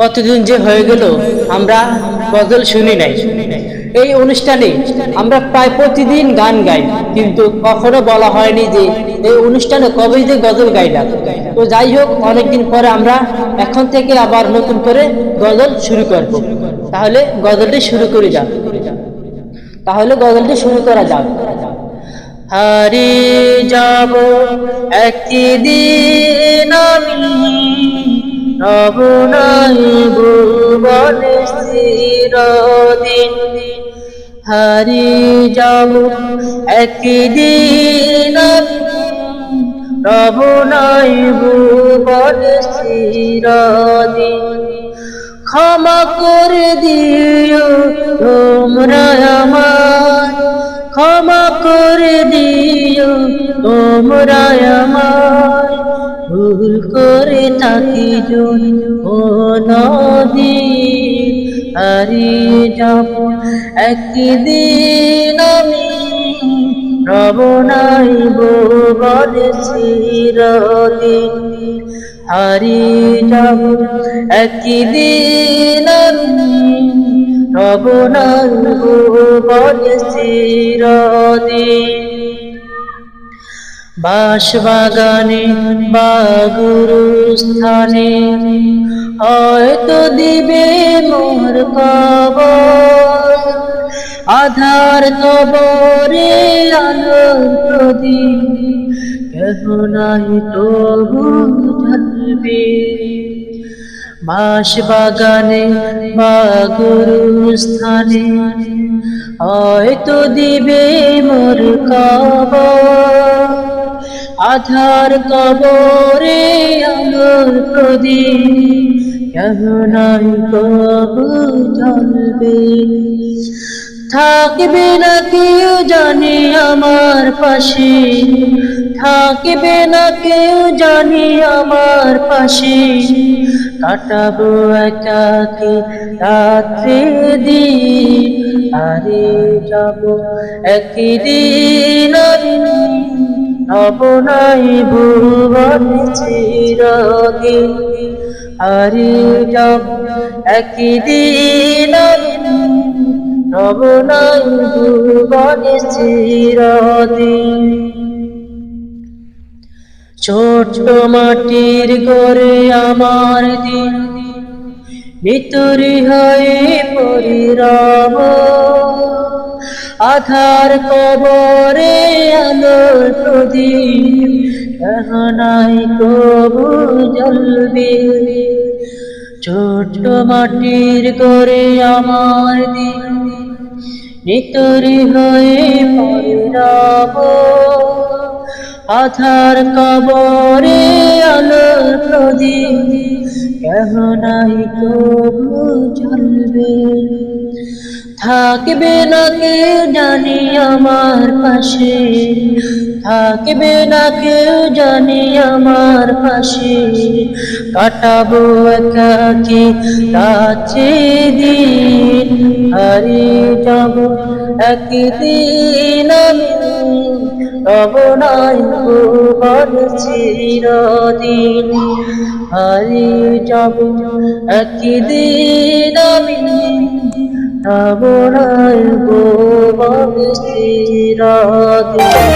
কতদিন যে হয়ে গেল, আমরা গজল শুনি নাই। এই অনুষ্ঠানে আমরা প্রায় প্রতিদিন গান গাই, কিন্তু কখনো বলা হয়নি যে এই অনুষ্ঠানে কবে যে গজল গাই গাইলাম। তো যাই হোক, অনেকদিন পরে আমরা এখন থেকে আবার নতুন করে গজল শুরু করব। তাহলে গজলটি শুরু করে যাক তাহলে গজলটি শুরু করা যাক। হারিয়ে যাব একদিন আমি রব নাই ভুবনে চিরদিন। হারিয়ে যাব একদিন রব নাই ভুবনে চিরদিন। ক্ষমা করে দিও তোমরা আমার ক্ষমা করে দিও তোমরা আমার থাকি যদি ও নদী, হারিয়ে যাব। একদিন আমি রব নাই বলে চিরদিন হারিয়ে যাব। একদিন আমি রব নাই বলে চিরদিন বাস বাগানে বা গুরু স্থানে হয়তো দিবে মোর কবর, আধার কবরে আলোর প্রদীপ। কেহ নাই তবু বাস বাগানে বা গুরু স্থানে হয়তো দিবে মোর কবর। আধার কবরে আলোর প্রদীপ। কেহ নাই কবু জ্বলবে। থাকবে না কেউ জানে আমার পাশে। থাকবে না কেউ জানে আমার পাশে। কাটাবো একাকে রাত্রে দিন। আরে যাব একদিন আমি হব নাই ভুবন চিরদিন। আরে যাব একদিন আমি হব নাই ভুবন চিরদিন। ছোট্ট মাটির গড়ে আমার দিন ভিতরি হয়ে পরিরব আধার কবরে আলোর প্রদীপ নাই কবু জ্বলবে ছোট্ট মাটির করে আমার দিন, নিতরি হয়ে পরিরব আধার কবরে আলোর প্রদীপ নাই কবু জ্বলবে থাকবে না কেউ জানি আমার পাশে। থাকবে না কেউ জানি আমার পাশে। কাটাবো একাকি রাত্রে দিন। হারিয়ে যাব একদিন আমি। রব নাই ভুবন চিরদিন। হারিয়ে যাব একদিন আমি তব নাই ভুবন চিরদিন।